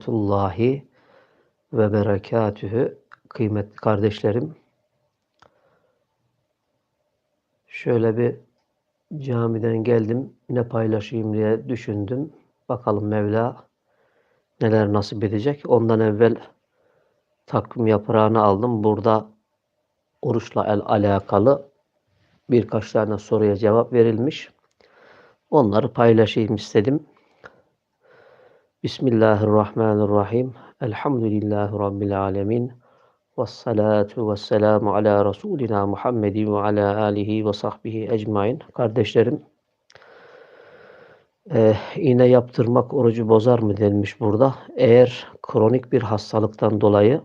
rahmetullahi ve berekatühü kıymetli kardeşlerim. Şöyle bir camiden geldim. Ne paylaşayım diye düşündüm. Bakalım Mevla neler nasip edecek. Ondan evvel takvim yaprağını aldım. Burada oruçla el alakalı birkaç tane soruya cevap verilmiş. Onları paylaşayım istedim. Bismillahirrahmanirrahim. Elhamdülillahi Rabbil alemin. Ve salatu ve selamu ala Resulina Muhammedin ve ala alihi ve sahbihi ecmain. Kardeşlerim, e, iğne yaptırmak orucu bozar mı denmiş burada. Eğer kronik bir hastalıktan dolayı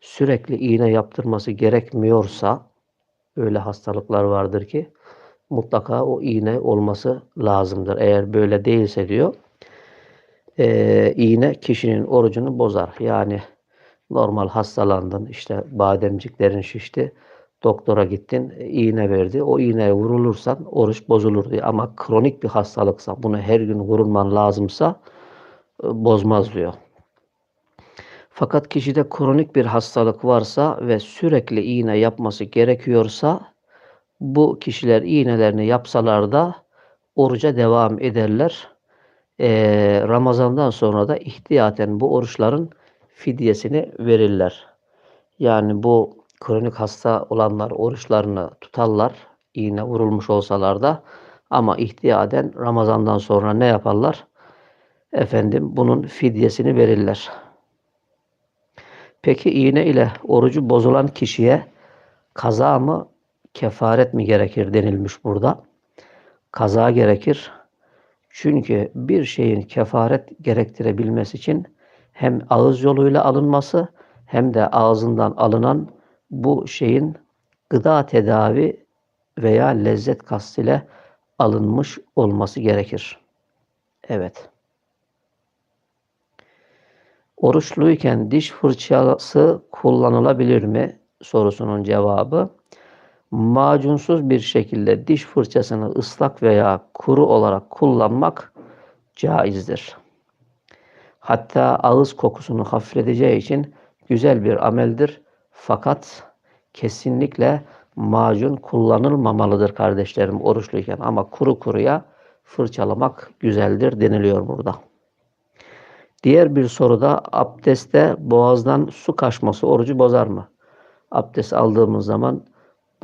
sürekli iğne yaptırması gerekmiyorsa, öyle hastalıklar vardır ki mutlaka o iğne olması lazımdır. Eğer böyle değilse diyor, e, iğne kişinin orucunu bozar. Yani normal hastalandın, işte bademciklerin şişti, doktora gittin, iğne verdi. O iğneye vurulursan oruç bozulur diyor. Ama kronik bir hastalıksa, bunu her gün vurulman lazımsa e, bozmaz diyor. Fakat kişide kronik bir hastalık varsa ve sürekli iğne yapması gerekiyorsa bu kişiler iğnelerini yapsalar da oruca devam ederler e, Ramazan'dan sonra da ihtiyaten bu oruçların fidyesini verirler. Yani bu kronik hasta olanlar oruçlarını tutarlar, iğne vurulmuş olsalar da ama ihtiyaten Ramazan'dan sonra ne yaparlar? Efendim bunun fidyesini verirler. Peki iğne ile orucu bozulan kişiye kaza mı, kefaret mi gerekir denilmiş burada. Kaza gerekir. Çünkü bir şeyin kefaret gerektirebilmesi için hem ağız yoluyla alınması hem de ağzından alınan bu şeyin gıda tedavi veya lezzet kastıyla alınmış olması gerekir. Evet. Oruçluyken diş fırçası kullanılabilir mi? sorusunun cevabı macunsuz bir şekilde diş fırçasını ıslak veya kuru olarak kullanmak caizdir. Hatta ağız kokusunu hafifleteceği için güzel bir ameldir. Fakat kesinlikle macun kullanılmamalıdır kardeşlerim oruçluyken ama kuru kuruya fırçalamak güzeldir deniliyor burada. Diğer bir soruda abdestte boğazdan su kaçması orucu bozar mı? Abdest aldığımız zaman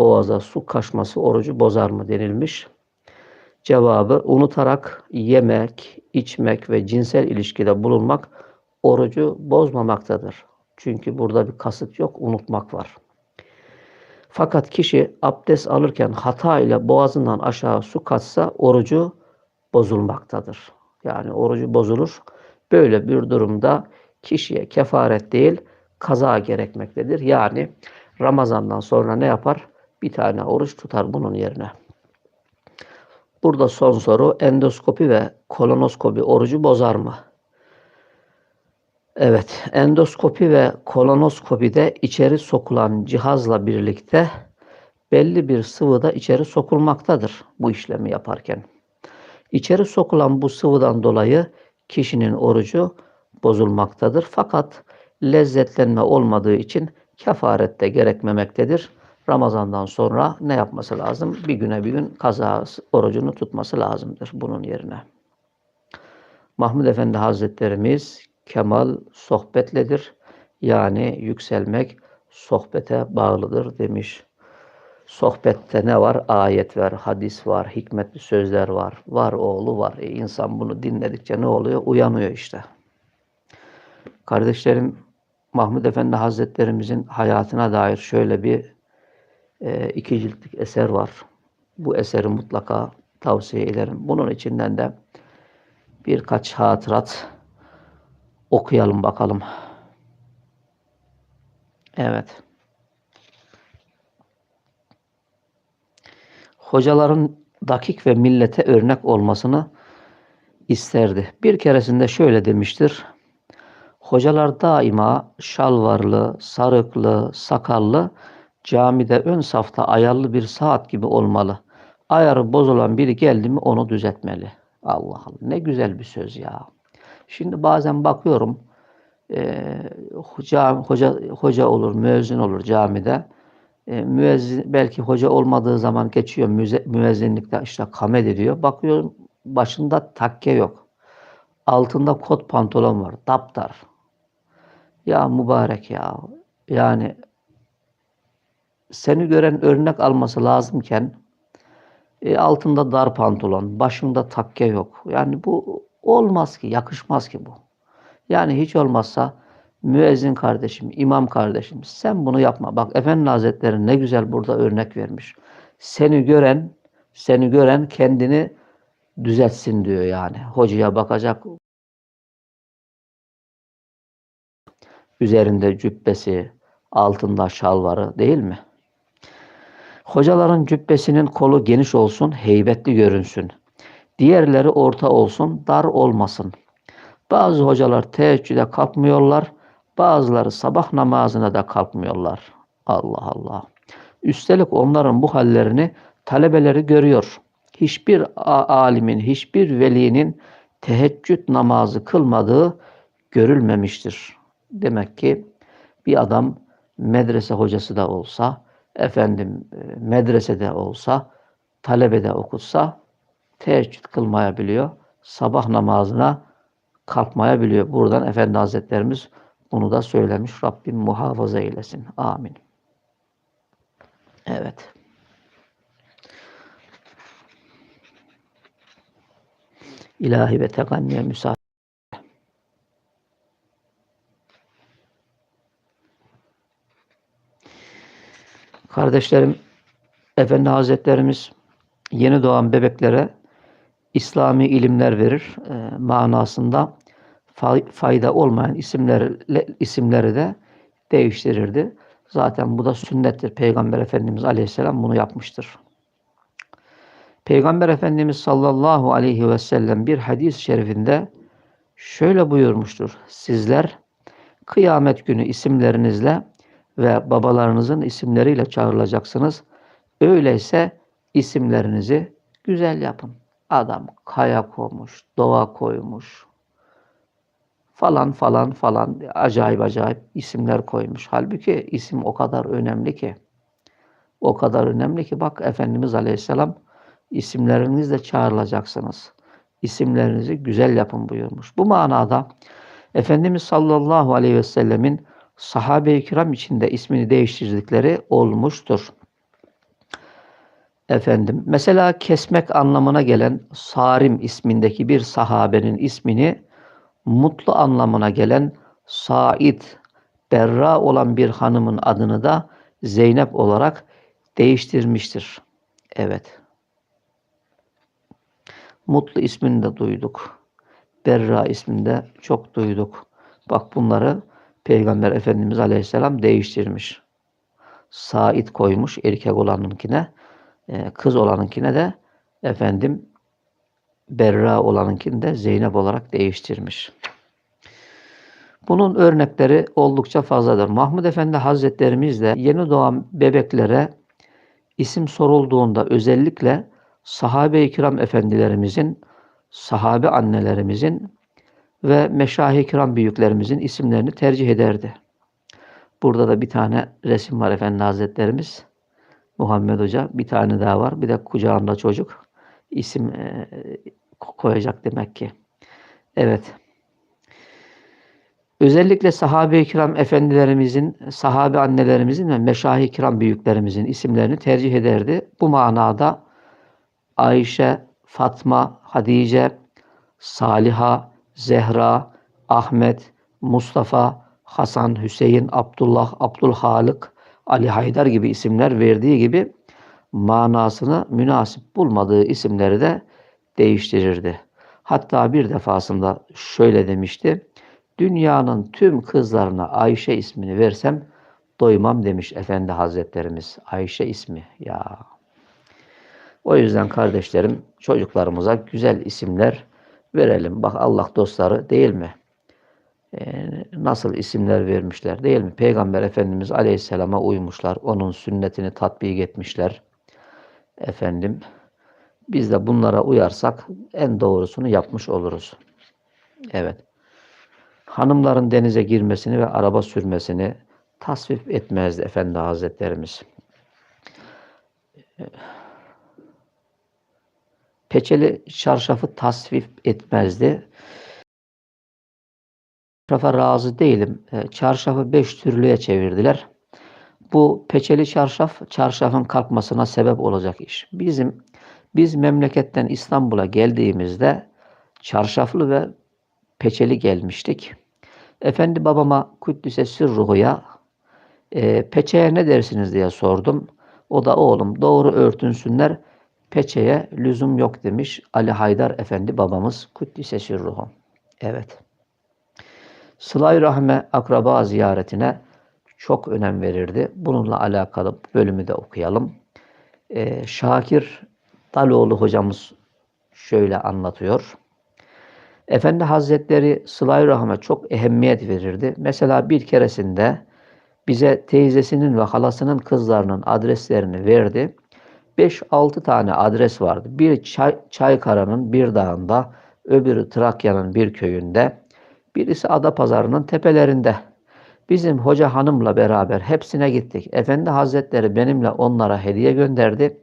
boğaza su kaçması orucu bozar mı denilmiş. Cevabı unutarak yemek, içmek ve cinsel ilişkide bulunmak orucu bozmamaktadır. Çünkü burada bir kasıt yok, unutmak var. Fakat kişi abdest alırken hata ile boğazından aşağı su kaçsa orucu bozulmaktadır. Yani orucu bozulur. Böyle bir durumda kişiye kefaret değil, kaza gerekmektedir. Yani Ramazan'dan sonra ne yapar? Bir tane oruç tutar bunun yerine. Burada son soru endoskopi ve kolonoskopi orucu bozar mı? Evet, endoskopi ve kolonoskopide içeri sokulan cihazla birlikte belli bir sıvı da içeri sokulmaktadır bu işlemi yaparken. İçeri sokulan bu sıvıdan dolayı kişinin orucu bozulmaktadır. Fakat lezzetlenme olmadığı için kefaret de gerekmemektedir. Ramazan'dan sonra ne yapması lazım? Bir güne bir gün kaza orucunu tutması lazımdır bunun yerine. Mahmud Efendi Hazretlerimiz kemal sohbetledir. Yani yükselmek sohbete bağlıdır demiş. Sohbette ne var? Ayet var, hadis var, hikmetli sözler var. Var oğlu var. E insan bunu dinledikçe ne oluyor? Uyanıyor işte. Kardeşlerim, Mahmud Efendi Hazretlerimizin hayatına dair şöyle bir e, iki ciltlik eser var. Bu eseri mutlaka tavsiye ederim. Bunun içinden de birkaç hatırat okuyalım bakalım. Evet. Hocaların dakik ve millete örnek olmasını isterdi. Bir keresinde şöyle demiştir. Hocalar daima şalvarlı, sarıklı, sakallı Camide ön safta ayarlı bir saat gibi olmalı. Ayarı bozulan biri geldi mi onu düzeltmeli. Allah Allah ne güzel bir söz ya. Şimdi bazen bakıyorum e, hoca, hoca, hoca olur, müezzin olur camide. E, müezzin, belki hoca olmadığı zaman geçiyor müze, müezzinlikte işte kamet ediyor. Bakıyorum başında takke yok. Altında kot pantolon var. Daptar. Ya mübarek ya. Yani seni gören örnek alması lazımken e, altında dar pantolon, başında takke yok. Yani bu olmaz ki, yakışmaz ki bu. Yani hiç olmazsa müezzin kardeşim, imam kardeşim sen bunu yapma. Bak Efendi Hazretleri ne güzel burada örnek vermiş. Seni gören, seni gören kendini düzeltsin diyor yani. Hocaya bakacak. Üzerinde cübbesi, altında şalvarı değil mi? Hocaların cübbesinin kolu geniş olsun, heybetli görünsün. Diğerleri orta olsun, dar olmasın. Bazı hocalar teheccüde kalkmıyorlar, bazıları sabah namazına da kalkmıyorlar. Allah Allah. Üstelik onların bu hallerini talebeleri görüyor. Hiçbir alimin, hiçbir velinin teheccüd namazı kılmadığı görülmemiştir. Demek ki bir adam medrese hocası da olsa, efendim e, medresede olsa, talebede okutsa teheccüd kılmayabiliyor. Sabah namazına kalkmayabiliyor. Buradan Efendi Hazretlerimiz bunu da söylemiş. Rabbim muhafaza eylesin. Amin. Evet. İlahi ve teganniye müsaade. Kardeşlerim, Efendi Hazretlerimiz yeni doğan bebeklere İslami ilimler verir e, manasında fayda olmayan isimleri, isimleri de değiştirirdi. Zaten bu da sünnettir. Peygamber Efendimiz Aleyhisselam bunu yapmıştır. Peygamber Efendimiz sallallahu aleyhi ve sellem bir hadis-i şerifinde şöyle buyurmuştur. Sizler kıyamet günü isimlerinizle ve babalarınızın isimleriyle çağrılacaksınız. Öyleyse isimlerinizi güzel yapın. Adam kaya koymuş, doğa koymuş, falan falan falan acayip acayip isimler koymuş. Halbuki isim o kadar önemli ki. O kadar önemli ki bak Efendimiz Aleyhisselam isimlerinizle çağrılacaksınız. İsimlerinizi güzel yapın buyurmuş. Bu manada Efendimiz sallallahu aleyhi ve sellemin sahabe-i kiram içinde ismini değiştirdikleri olmuştur. Efendim, mesela kesmek anlamına gelen Sarim ismindeki bir sahabenin ismini mutlu anlamına gelen Said, Berra olan bir hanımın adını da Zeynep olarak değiştirmiştir. Evet. Mutlu ismini de duyduk. Berra ismini de çok duyduk. Bak bunları Peygamber Efendimiz Aleyhisselam değiştirmiş. Said koymuş erkek olanınkine, e, kız olanınkine de efendim Berra olanınkini de Zeynep olarak değiştirmiş. Bunun örnekleri oldukça fazladır. Mahmud Efendi Hazretlerimiz de yeni doğan bebeklere isim sorulduğunda özellikle sahabe-i kiram efendilerimizin, sahabe annelerimizin ve meşahi kiram büyüklerimizin isimlerini tercih ederdi. Burada da bir tane resim var Efendi Hazretlerimiz. Muhammed Hoca. Bir tane daha var. Bir de kucağında çocuk. İsim e, koyacak demek ki. Evet. Özellikle sahabe-i kiram efendilerimizin, sahabe annelerimizin ve meşahi kiram büyüklerimizin isimlerini tercih ederdi. Bu manada Ayşe, Fatma, Hadice, Saliha, Zehra, Ahmet, Mustafa, Hasan, Hüseyin, Abdullah, Abdülhalık, Ali Haydar gibi isimler verdiği gibi manasını münasip bulmadığı isimleri de değiştirirdi. Hatta bir defasında şöyle demişti. Dünyanın tüm kızlarına Ayşe ismini versem doymam demiş Efendi Hazretlerimiz. Ayşe ismi ya. O yüzden kardeşlerim çocuklarımıza güzel isimler verelim. Bak Allah dostları değil mi? Ee, nasıl isimler vermişler değil mi? Peygamber Efendimiz Aleyhisselam'a uymuşlar. Onun sünnetini tatbik etmişler. Efendim biz de bunlara uyarsak en doğrusunu yapmış oluruz. Evet. hanımların denize girmesini ve araba sürmesini tasvip etmezdi Efendi Hazretlerimiz. Peçeli çarşafı tasvip etmezdi. Çarşafa razı değilim. E, Çarşafı beş türlüye çevirdiler. Bu peçeli çarşaf, çarşafın kalkmasına sebep olacak iş. Bizim biz memleketten İstanbul'a geldiğimizde çarşaflı ve peçeli gelmiştik. Efendi babama Kuddüs'e sırruhuya e, peçeye ne dersiniz diye sordum. O da oğlum doğru örtünsünler peçeye lüzum yok demiş Ali Haydar Efendi babamız Kuddüs'e sırruhu. Evet. Sıla-i Rahme akraba ziyaretine çok önem verirdi. Bununla alakalı bölümü de okuyalım. Ee, Şakir Daloğlu hocamız şöyle anlatıyor. Efendi Hazretleri Sıla-i Rahme çok ehemmiyet verirdi. Mesela bir keresinde bize teyzesinin ve halasının kızlarının adreslerini verdi. 5-6 tane adres vardı. Bir Çay, Çaykara'nın bir dağında, öbürü Trakya'nın bir köyünde, birisi Adapazarı'nın tepelerinde. Bizim hoca hanımla beraber hepsine gittik. Efendi Hazretleri benimle onlara hediye gönderdi.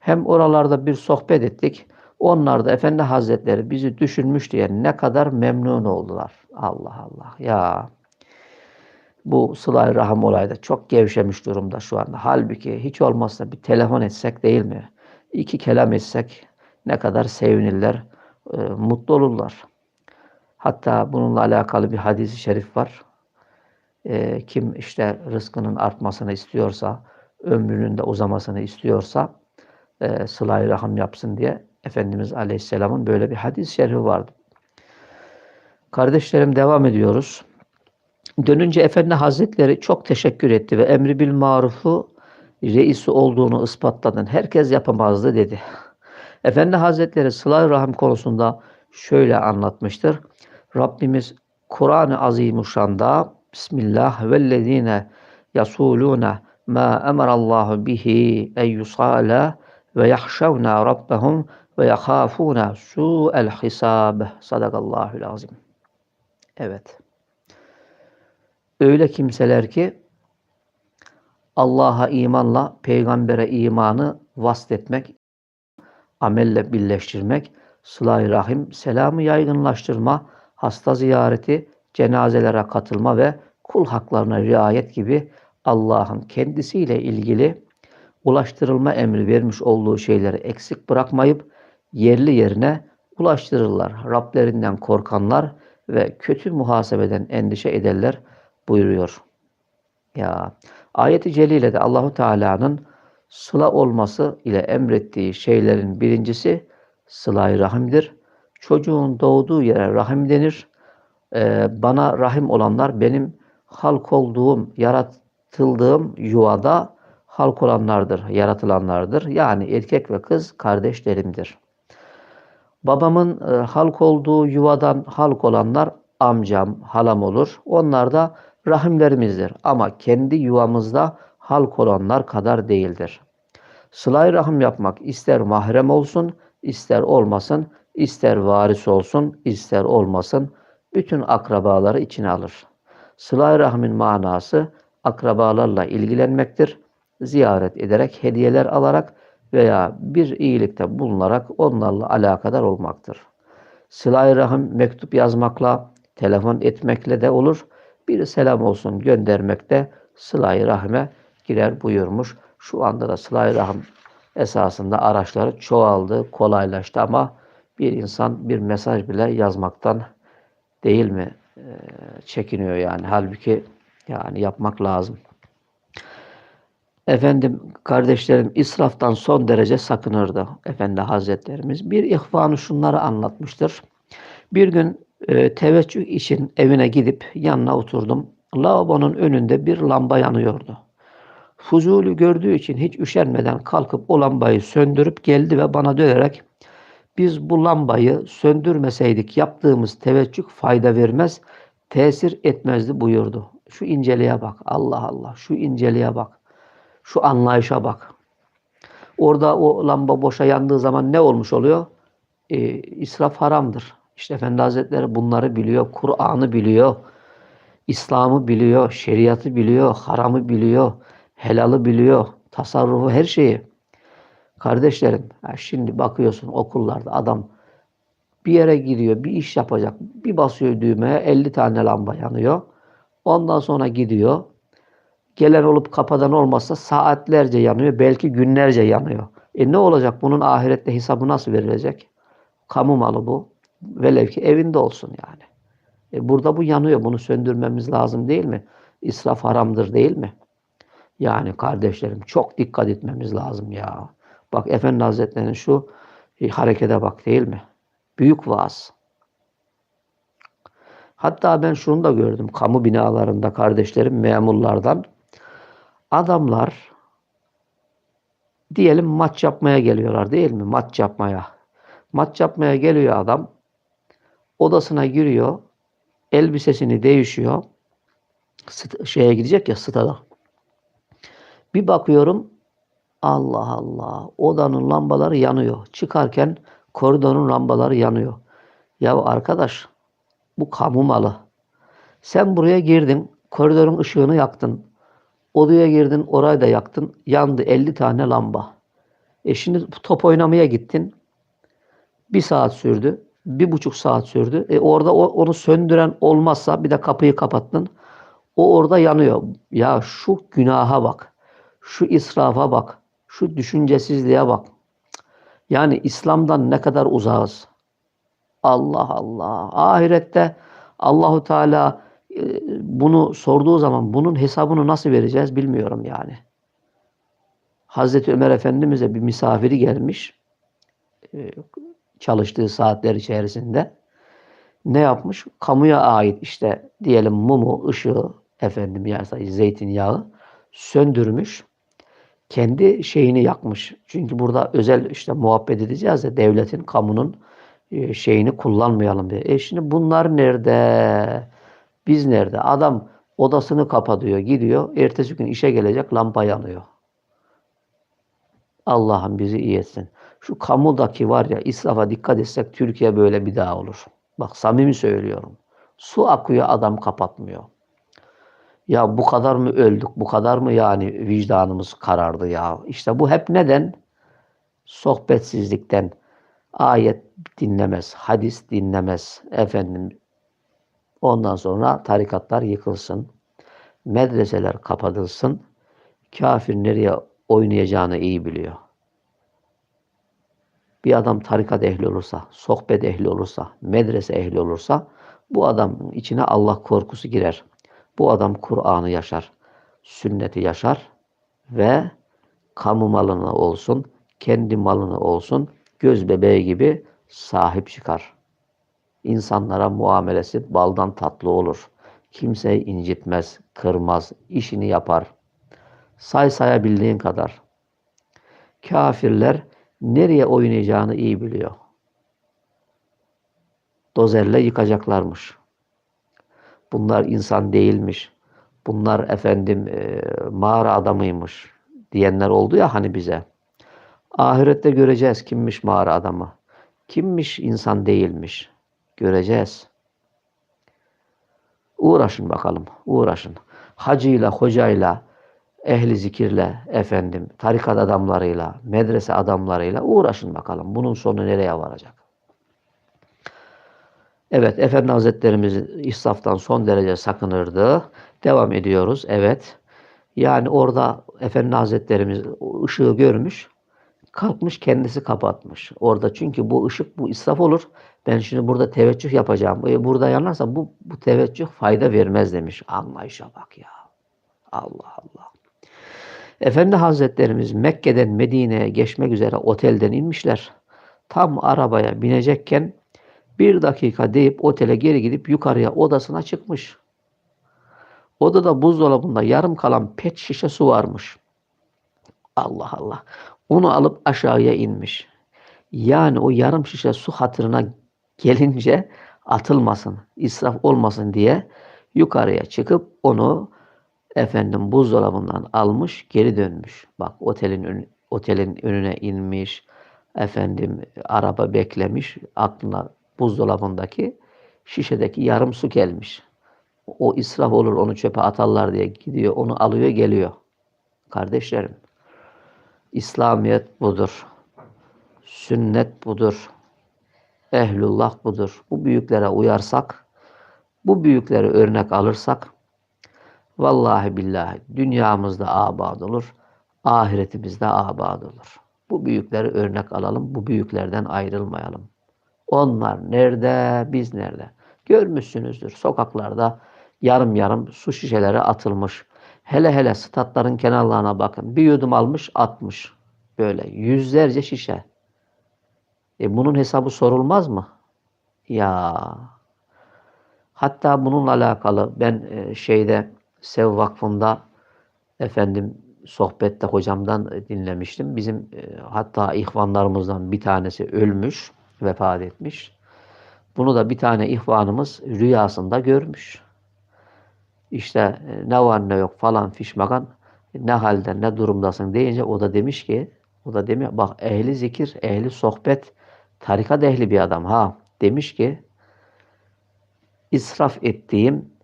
Hem oralarda bir sohbet ettik. Onlar da Efendi Hazretleri bizi düşünmüş diye ne kadar memnun oldular. Allah Allah ya. Bu sıla rahim olayda çok gevşemiş durumda şu anda. Halbuki hiç olmazsa bir telefon etsek değil mi? İki kelam etsek ne kadar sevinirler, e, mutlu olurlar. Hatta bununla alakalı bir hadisi şerif var. E, kim işte rızkının artmasını istiyorsa, ömrünün de uzamasını istiyorsa e, sıla rahim yapsın diye Efendimiz Aleyhisselam'ın böyle bir hadis-i şerifi vardı. Kardeşlerim devam ediyoruz. Dönünce Efendi Hazretleri çok teşekkür etti ve emri bil marufu reisi olduğunu ispatladın. Herkes yapamazdı dedi. Efendi Hazretleri sıla rahim konusunda şöyle anlatmıştır. Rabbimiz Kur'an-ı Azimuşşan'da Bismillah vellezine yasulune ma emarallahu bihi en yusala ve yahşavna rabbahum ve yakhafuna su'el hisab. Sadakallahul azim. Evet. Öyle kimseler ki Allah'a imanla peygambere imanı vasfetmek, amelle birleştirmek, sıla rahim, selamı yaygınlaştırma, hasta ziyareti, cenazelere katılma ve kul haklarına riayet gibi Allah'ın kendisiyle ilgili ulaştırılma emri vermiş olduğu şeyleri eksik bırakmayıp yerli yerine ulaştırırlar. Rablerinden korkanlar ve kötü muhasebeden endişe ederler buyuruyor. Ya ayeti celilede Allahu Teala'nın sıla olması ile emrettiği şeylerin birincisi sıla rahimdir. Çocuğun doğduğu yere rahim denir. Ee, bana rahim olanlar benim halk olduğum, yaratıldığım yuvada halk olanlardır, yaratılanlardır. Yani erkek ve kız kardeşlerimdir. Babamın e, halk olduğu yuvadan halk olanlar amcam, halam olur. Onlar da rahimlerimizdir. Ama kendi yuvamızda halk olanlar kadar değildir. Sıla-i rahim yapmak ister mahrem olsun, ister olmasın, ister varis olsun, ister olmasın, bütün akrabaları içine alır. Sıla-i rahimin manası akrabalarla ilgilenmektir. Ziyaret ederek, hediyeler alarak veya bir iyilikte bulunarak onlarla alakadar olmaktır. Sıla-i rahim mektup yazmakla, telefon etmekle de olur. Bir selam olsun göndermek de sıla-i rahime girer buyurmuş. Şu anda da sıla-i rahim esasında araçları çoğaldı, kolaylaştı ama bir insan bir mesaj bile yazmaktan değil mi e, çekiniyor yani. Halbuki yani yapmak lazım. Efendim kardeşlerim israftan son derece sakınırdı Efendi Hazretlerimiz. Bir ihvanı şunları anlatmıştır. Bir gün e, teveccüh için evine gidip yanına oturdum. Lavabonun önünde bir lamba yanıyordu. Fuzuli gördüğü için hiç üşenmeden kalkıp o lambayı söndürüp geldi ve bana dönerek biz bu lambayı söndürmeseydik yaptığımız teveccüh fayda vermez, tesir etmezdi buyurdu. Şu inceliğe bak. Allah Allah. Şu inceliğe bak. Şu anlayışa bak. Orada o lamba boşa yandığı zaman ne olmuş oluyor? E, israf haramdır. İşte Efendi Hazretleri bunları biliyor, Kur'an'ı biliyor, İslam'ı biliyor, şeriatı biliyor, haramı biliyor, helalı biliyor, tasarrufu her şeyi. Kardeşlerim, şimdi bakıyorsun okullarda adam bir yere gidiyor, bir iş yapacak. Bir basıyor düğmeye 50 tane lamba yanıyor. Ondan sonra gidiyor. Gelen olup kapadan olmazsa saatlerce yanıyor, belki günlerce yanıyor. E ne olacak? Bunun ahirette hesabı nasıl verilecek? Kamu malı bu. Velev ki evinde olsun yani. E burada bu yanıyor. Bunu söndürmemiz lazım değil mi? İsraf haramdır değil mi? Yani kardeşlerim çok dikkat etmemiz lazım ya. Bak Efendi Hazretleri'nin şu e, harekete bak değil mi? Büyük vaaz. Hatta ben şunu da gördüm kamu binalarında kardeşlerim memurlardan. Adamlar diyelim maç yapmaya geliyorlar değil mi? Maç yapmaya. Maç yapmaya geliyor adam. Odasına giriyor. Elbisesini değişiyor. Şeye gidecek ya stada. Bir bakıyorum Allah Allah odanın lambaları yanıyor. Çıkarken koridorun lambaları yanıyor. Ya arkadaş bu kamu malı. Sen buraya girdin, koridorun ışığını yaktın. Odaya girdin, orayı da yaktın. Yandı 50 tane lamba. E şimdi top oynamaya gittin. Bir saat sürdü. Bir buçuk saat sürdü. E orada o, onu söndüren olmazsa bir de kapıyı kapattın. O orada yanıyor. Ya şu günaha bak. Şu israfa bak. Şu düşüncesizliğe bak. Yani İslam'dan ne kadar uzağız. Allah Allah. Ahirette Allahu Teala e, bunu sorduğu zaman bunun hesabını nasıl vereceğiz bilmiyorum yani. Hazreti Ömer Efendimiz'e bir misafiri gelmiş. Çalıştığı saatler içerisinde. Ne yapmış? Kamuya ait işte diyelim mumu, ışığı, efendim ya zeytinyağı söndürmüş. Kendi şeyini yakmış. Çünkü burada özel işte muhabbet edeceğiz ya devletin, kamunun e, şeyini kullanmayalım diye. E şimdi bunlar nerede? Biz nerede? Adam odasını kapatıyor, gidiyor. Ertesi gün işe gelecek, lampa yanıyor. Allah'ım bizi iyi etsin. Şu kamudaki var ya israfa dikkat etsek Türkiye böyle bir daha olur. Bak samimi söylüyorum. Su akıyor adam kapatmıyor. Ya bu kadar mı öldük? Bu kadar mı yani vicdanımız karardı ya? İşte bu hep neden? Sohbetsizlikten. Ayet dinlemez, hadis dinlemez. Efendim ondan sonra tarikatlar yıkılsın. Medreseler kapatılsın. Kafir nereye oynayacağını iyi biliyor. Bir adam tarikat ehli olursa, sohbet ehli olursa, medrese ehli olursa bu adamın içine Allah korkusu girer. Bu adam Kur'an'ı yaşar, sünneti yaşar ve kamu malını olsun, kendi malını olsun göz bebeği gibi sahip çıkar. İnsanlara muamelesi baldan tatlı olur. Kimseyi incitmez, kırmaz, işini yapar. Say sayabildiğin kadar. Kafirler nereye oynayacağını iyi biliyor. Dozerle yıkacaklarmış. Bunlar insan değilmiş. Bunlar efendim e, mağara adamıymış diyenler oldu ya hani bize. Ahirette göreceğiz kimmiş mağara adamı. Kimmiş insan değilmiş. Göreceğiz. Uğraşın bakalım. Uğraşın. Hacıyla, hocayla, ehli zikirle, efendim, tarikat adamlarıyla, medrese adamlarıyla uğraşın bakalım. Bunun sonu nereye varacak? Evet, Efendi Hazretlerimiz israftan son derece sakınırdı. Devam ediyoruz. Evet. Yani orada Efendi Hazretlerimiz ışığı görmüş. Kalkmış kendisi kapatmış. Orada çünkü bu ışık bu israf olur. Ben şimdi burada teveccüh yapacağım. E, burada yanarsa bu, bu teveccüh fayda vermez demiş. Anlayışa bak ya. Allah Allah. Efendi Hazretlerimiz Mekke'den Medine'ye geçmek üzere otelden inmişler. Tam arabaya binecekken bir dakika deyip otele geri gidip yukarıya odasına çıkmış. Odada buzdolabında yarım kalan pet şişe su varmış. Allah Allah. Onu alıp aşağıya inmiş. Yani o yarım şişe su hatırına gelince atılmasın, israf olmasın diye yukarıya çıkıp onu efendim buzdolabından almış, geri dönmüş. Bak otelin ön, otelin önüne inmiş. Efendim araba beklemiş. Aklına buzdolabındaki şişedeki yarım su gelmiş. O israf olur onu çöpe atarlar diye gidiyor onu alıyor geliyor. Kardeşlerim İslamiyet budur. Sünnet budur. Ehlullah budur. Bu büyüklere uyarsak, bu büyükleri örnek alırsak vallahi billahi dünyamızda abad olur, ahiretimizde abad olur. Bu büyükleri örnek alalım, bu büyüklerden ayrılmayalım. Onlar nerede, biz nerede? Görmüşsünüzdür sokaklarda yarım yarım su şişeleri atılmış. Hele hele statların kenarlarına bakın. Bir yudum almış atmış. Böyle yüzlerce şişe. E bunun hesabı sorulmaz mı? Ya hatta bununla alakalı ben e, şeyde Sev Vakfı'nda efendim sohbette hocamdan dinlemiştim. Bizim e, hatta ihvanlarımızdan bir tanesi ölmüş, vefat etmiş. Bunu da bir tane ihvanımız rüyasında görmüş. İşte e, ne var ne yok falan fişmakan ne halde ne durumdasın deyince o da demiş ki o da demiyor bak ehli zikir, ehli sohbet, tarikat ehli bir adam ha demiş ki israf ettiğim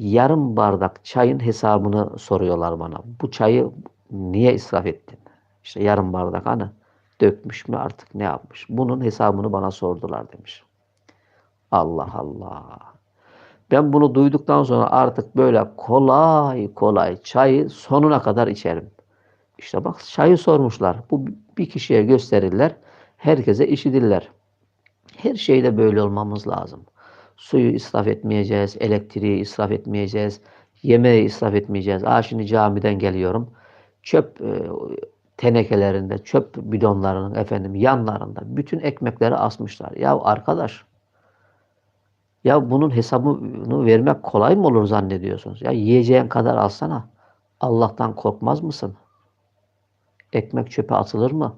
yarım bardak çayın hesabını soruyorlar bana. Bu çayı niye israf ettin? İşte yarım bardak hani dökmüş mü artık ne yapmış? Bunun hesabını bana sordular demiş. Allah Allah. Ben bunu duyduktan sonra artık böyle kolay kolay çayı sonuna kadar içerim. İşte bak çayı sormuşlar. Bu bir kişiye gösterirler. Herkese işidirler. Her şeyde böyle olmamız lazım. Suyu israf etmeyeceğiz, elektriği israf etmeyeceğiz, yemeği israf etmeyeceğiz. Aa şimdi camiden geliyorum. Çöp e, tenekelerinde, çöp bidonlarının efendim yanlarında bütün ekmekleri asmışlar. Ya arkadaş ya bunun hesabını vermek kolay mı olur zannediyorsunuz? Ya yiyeceğin kadar alsana. Allah'tan korkmaz mısın? Ekmek çöpe atılır mı?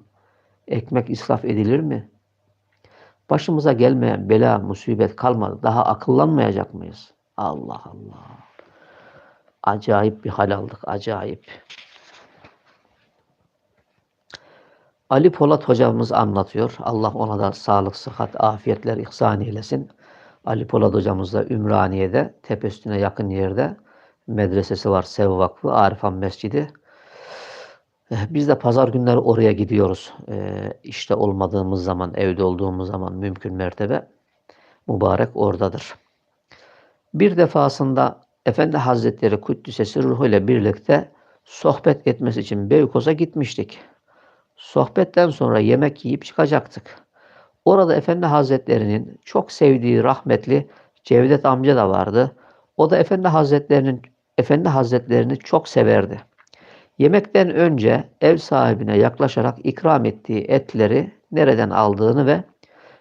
Ekmek israf edilir mi? Başımıza gelmeyen bela, musibet kalmadı. Daha akıllanmayacak mıyız? Allah Allah. Acayip bir hal aldık. Acayip. Ali Polat hocamız anlatıyor. Allah ona da sağlık, sıhhat, afiyetler ihsan eylesin. Ali Polat hocamız da Ümraniye'de, tepe üstüne yakın yerde medresesi var. Sev Vakfı, Arifan Mescidi. Eh, biz de pazar günleri oraya gidiyoruz. Ee, işte olmadığımız zaman, evde olduğumuz zaman mümkün mertebe mübarek oradadır. Bir defasında Efendi Hazretleri Kuddüs'e ruhu ile birlikte sohbet etmesi için Beykoz'a gitmiştik. Sohbetten sonra yemek yiyip çıkacaktık. Orada Efendi Hazretleri'nin çok sevdiği rahmetli Cevdet amca da vardı. O da Efendi Hazretlerinin Efendi Hazretlerini çok severdi. Yemekten önce ev sahibine yaklaşarak ikram ettiği etleri nereden aldığını ve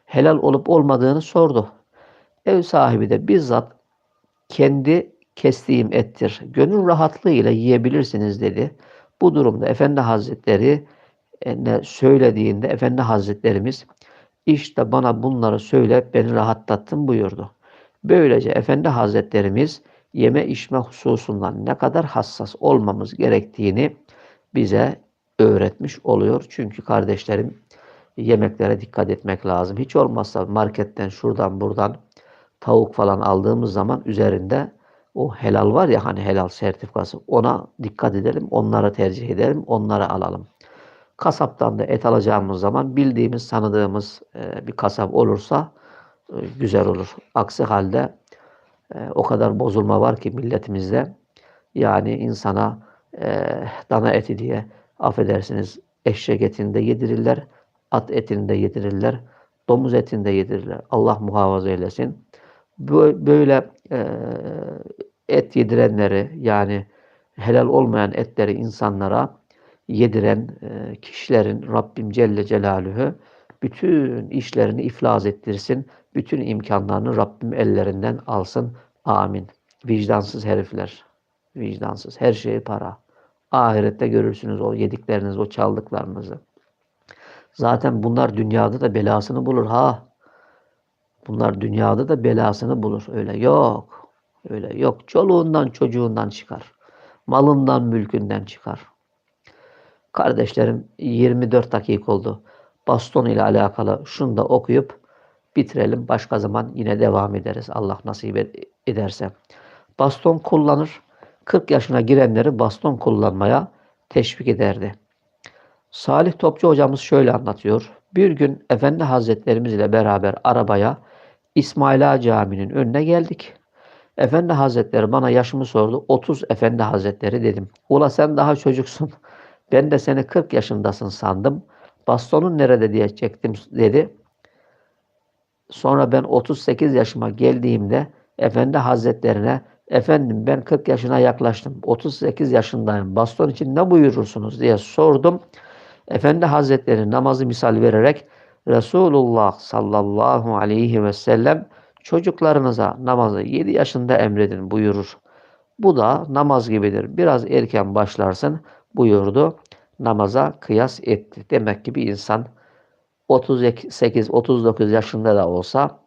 helal olup olmadığını sordu. Ev sahibi de bizzat kendi kestiğim ettir. Gönül rahatlığıyla yiyebilirsiniz dedi. Bu durumda Efendi Hazretleri e, ne söylediğinde Efendi Hazretlerimiz işte bana bunları söyle beni rahatlattın buyurdu. Böylece Efendi Hazretlerimiz yeme içme hususundan ne kadar hassas olmamız gerektiğini bize öğretmiş oluyor. Çünkü kardeşlerim yemeklere dikkat etmek lazım. Hiç olmazsa marketten şuradan buradan tavuk falan aldığımız zaman üzerinde o helal var ya hani helal sertifikası ona dikkat edelim. Onları tercih edelim. Onları alalım. Kasaptan da et alacağımız zaman bildiğimiz, tanıdığımız e, bir kasap olursa e, güzel olur. Aksi halde e, o kadar bozulma var ki milletimizde. Yani insana dana eti diye affedersiniz eşek etini de yedirirler, at etini de yedirirler, domuz etini de yedirirler. Allah muhafaza eylesin. Böyle et yedirenleri yani helal olmayan etleri insanlara yediren e, kişilerin Rabbim Celle Celaluhu bütün işlerini iflas ettirsin. Bütün imkanlarını Rabbim ellerinden alsın. Amin. Vicdansız herifler. Vicdansız. Her şey para. Ahirette görürsünüz o yedikleriniz, o çaldıklarınızı. Zaten bunlar dünyada da belasını bulur ha. Bunlar dünyada da belasını bulur. Öyle yok. Öyle yok. Çoluğundan çocuğundan çıkar. Malından mülkünden çıkar. Kardeşlerim 24 dakika oldu. Baston ile alakalı şunu da okuyup bitirelim. Başka zaman yine devam ederiz. Allah nasip ed- ederse. Baston kullanır. 40 yaşına girenleri baston kullanmaya teşvik ederdi. Salih Topçu hocamız şöyle anlatıyor. Bir gün Efendi Hazretlerimiz ile beraber arabaya İsmaila Camii'nin önüne geldik. Efendi Hazretleri bana yaşımı sordu. 30 Efendi Hazretleri dedim. Ula sen daha çocuksun. Ben de seni 40 yaşındasın sandım. Bastonun nerede diyecektim dedi. Sonra ben 38 yaşıma geldiğimde Efendi Hazretlerine efendim ben 40 yaşına yaklaştım. 38 yaşındayım. Baston için ne buyurursunuz diye sordum. Efendi Hazretleri namazı misal vererek Resulullah sallallahu aleyhi ve sellem çocuklarınıza namazı 7 yaşında emredin buyurur. Bu da namaz gibidir. Biraz erken başlarsın buyurdu. Namaza kıyas etti. Demek ki bir insan 38-39 yaşında da olsa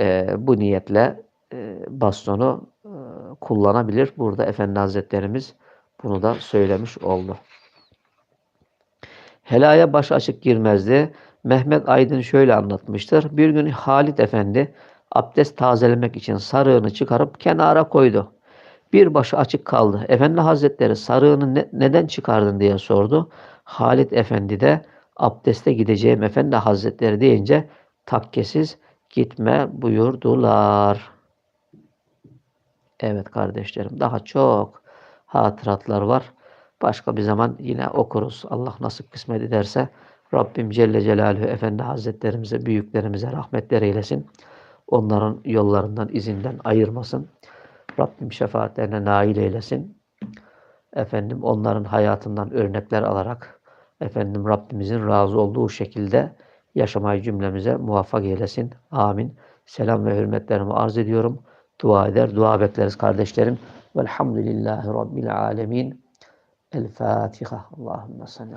e, bu niyetle e, bastonu e, kullanabilir. Burada Efendi Hazretlerimiz bunu da söylemiş oldu. Helaya baş açık girmezdi. Mehmet Aydın şöyle anlatmıştır. Bir gün Halit Efendi abdest tazelemek için sarığını çıkarıp kenara koydu. Bir başı açık kaldı. Efendi Hazretleri sarığını ne- neden çıkardın diye sordu. Halit Efendi de abdeste gideceğim Efendi Hazretleri deyince takkesiz gitme buyurdular. Evet kardeşlerim daha çok hatıratlar var. Başka bir zaman yine okuruz. Allah nasip kısmet ederse Rabbim Celle Celaluhu Efendi Hazretlerimize, büyüklerimize rahmetler eylesin. Onların yollarından, izinden ayırmasın. Rabbim şefaatlerine nail eylesin. Efendim onların hayatından örnekler alarak efendim Rabbimizin razı olduğu şekilde yaşamayı cümlemize muvaffak eylesin. Amin. Selam ve hürmetlerimi arz ediyorum. Dua eder, dua bekleriz kardeşlerim. Velhamdülillahi Rabbil alemin. El Fatiha. Allahümme salli